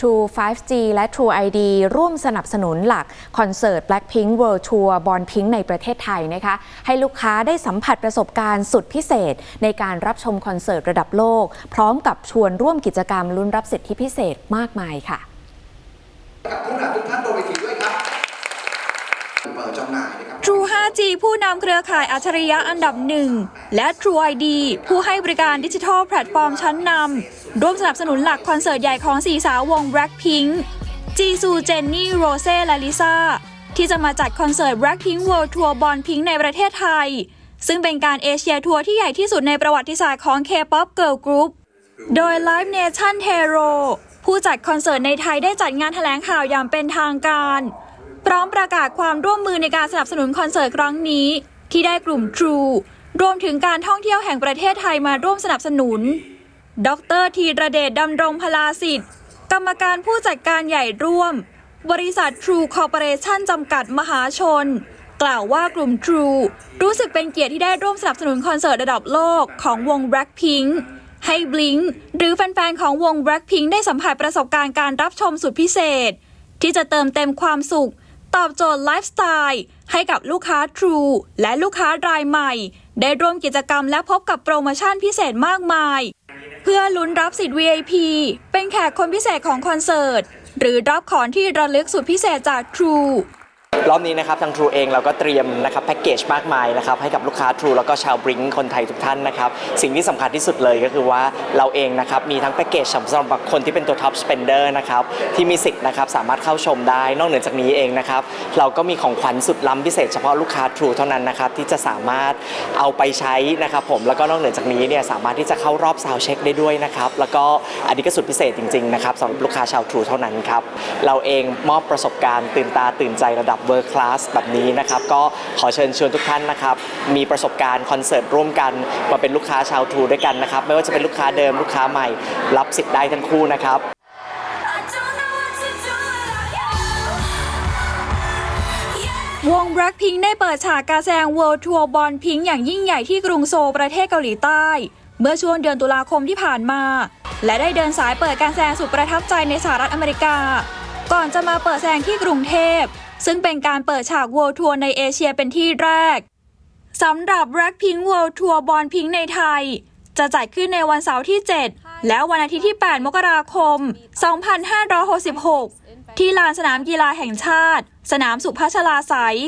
True 5G และ True ID ร่วมสนับสนุนหลักคอนเสิร์ต Blackpink World Tour บอลพิงในประเทศไทยนะคะ ให้ลูกค้าได้สัมผัสประสบการณ์สุดพิเศษ ในการรับชมคอนเสิร์ตระดับโลก พร้อมกับชวนร่วมกิจกรรมลุ้นรับสิทธิพิเศษมากมายค่ะ กับผู้นำทุกท่านบนเวทีด้วยครับเปิด จำหน่ายนะครับ True 5G ผู้นำเครือข่ายอัจฉริยะอันดับหนึ่ง และ True ID ผู้ให้บริการดิจิทัลแพลตฟอร์มชั้นนำร่วมสนับสนุนหลักคอนเสิร์ตใหญ่ของสีสาววง Blackpink จีซูเจนนี่โรเซ่และลิซ่าที่จะมาจัดคอนเสิร์ต Blackpink World Tour บอลพิงในประเทศไทย ซึ่งเป็นการเอเชียทัวร์ที่ใหญ่ที่สุดในประวัติศาสตร์ของ K-POP Girl Group โดย Live Nation t e r o ผู้จัดคอนเสิร์ตในไทยได้จัดงานแถลงข่าวอย่างเป็นทางการ พร้อมประกาศความร่วมมือในการสนับสนุนคอนเสิร์ตครั้งนี้ ที่ได้กลุ่ม True รวมถึงการท่องเที่ยวแห่งประเทศไทยมาร่วมสนับสนุน ดรธีระเดชดำรงพลาสิทธิ์ กรรมการผู้จัดการใหญ่ร่วม บริษัท True Corporation จำกัดมหาชน กล่าวว่ากลุ่ม True รู้สึกเป็นเกียรติที่ได้ร่วมสนับสนุนคอนเสิร์ตระดับโลกของวง Blackpink ให้ Blink หรือแฟน ๆ ของวง Blackpink ได้สัมผัสประสบการณ์การรับชมสุดพิเศษ ที่จะเติมเต็มความสุข ตอบโจทย์ไลฟ์สไตล์ให้กับลูกค้า True และลูกค้ารายใหม่ ได้ร่วมกิจกรรมและพบกับโปรโมชั่นพิเศษมากมาย เพื่อลุ้นรับสิทธิ์ VIP เป็นแขกคนพิเศษของคอนเสิร์ต หรือรับของที่ระลึกสุดพิเศษจาก True รอบนี้นะครับทาง True เองเราก็เตรียมนะครับแพ็กเกจมากมายนะครับให้กับลูกค้า True แล้วก็ชาวบริงคนไทยทุกท่านนะครับสิ่งที่สำคัญที่สุดเลยก็คือว่าเราเองนะครับมีทั้งแพ็กเกจสำหรับคนที่เป็นตัว Top Spender นะครับที่มีสิทธิ์นะครับสามารถเข้าชมได้ นอกเหนือจากนี้เองนะครับเราก็มีของขวัญสุดล้ำพิเศษเฉพาะลูกค้า True เท่านั้นนะครับที่จะสามารถเอาไปใช้นะครับผมแล้วก็นอกเหนือจากนี้เนี่ยสามารถที่จะเข้ารอบซาวเช็คได้ด้วยนะครับแล้วก็อันนี้ก็สุดพิเศษจริงๆนะครับสำหรับลูกค้าชาว True เท่านั้นครับเราเองมอบประสบการณ์ตื่นตาตื่นใจระดับ World Class แบบนี้นะครับ ก็ขอเชิญชวนทุกท่านนะครับ มีประสบการณ์คอนเสิร์ตร่วมกัน มาเป็นลูกค้าชาว True ด้วยกันนะครับ ไม่ว่าจะเป็นลูกค้าเดิมลูกค้าใหม่ รับสิทธิ์ได้ทั้งคู่นะครับวง Blackpink ได้เปิดฉากการแสดง World Tour บอลพิงอย่างยิ่งใหญ่ที่กรุงโซลประเทศเกาหลีใต้ เมื่อช่วงเดือนตุลาคมที่ผ่านมา และได้เดินสายเปิดการแสดงสุดประทับใจในสหรัฐอเมริกา ก่อนจะมาเปิดแสดงที่กรุงเทพ ซึ่งเป็นการเปิดฉาก World Tour ในเอเชียเป็นที่แรกสำหรับ Blackpink World Tour บอลพิงในไทย จะจัดขึ้นในวันเสาร์ที่ 7 และวันอาทิตย์ที่ 8 มกราคม 2566 ที่ลานสนามกีฬาแห่งชาติ สนามสุพัชลาไสย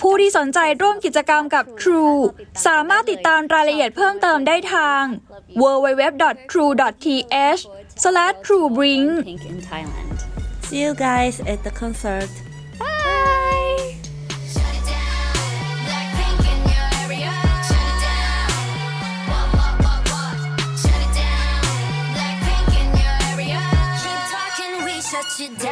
ผู้ที่สนใจร่วมกิจกรรมกับ True สามารถติดตามรายละเอียดเพิ่มเติมได้ทาง www.true.th/truebring Pink. See you guys at the concert.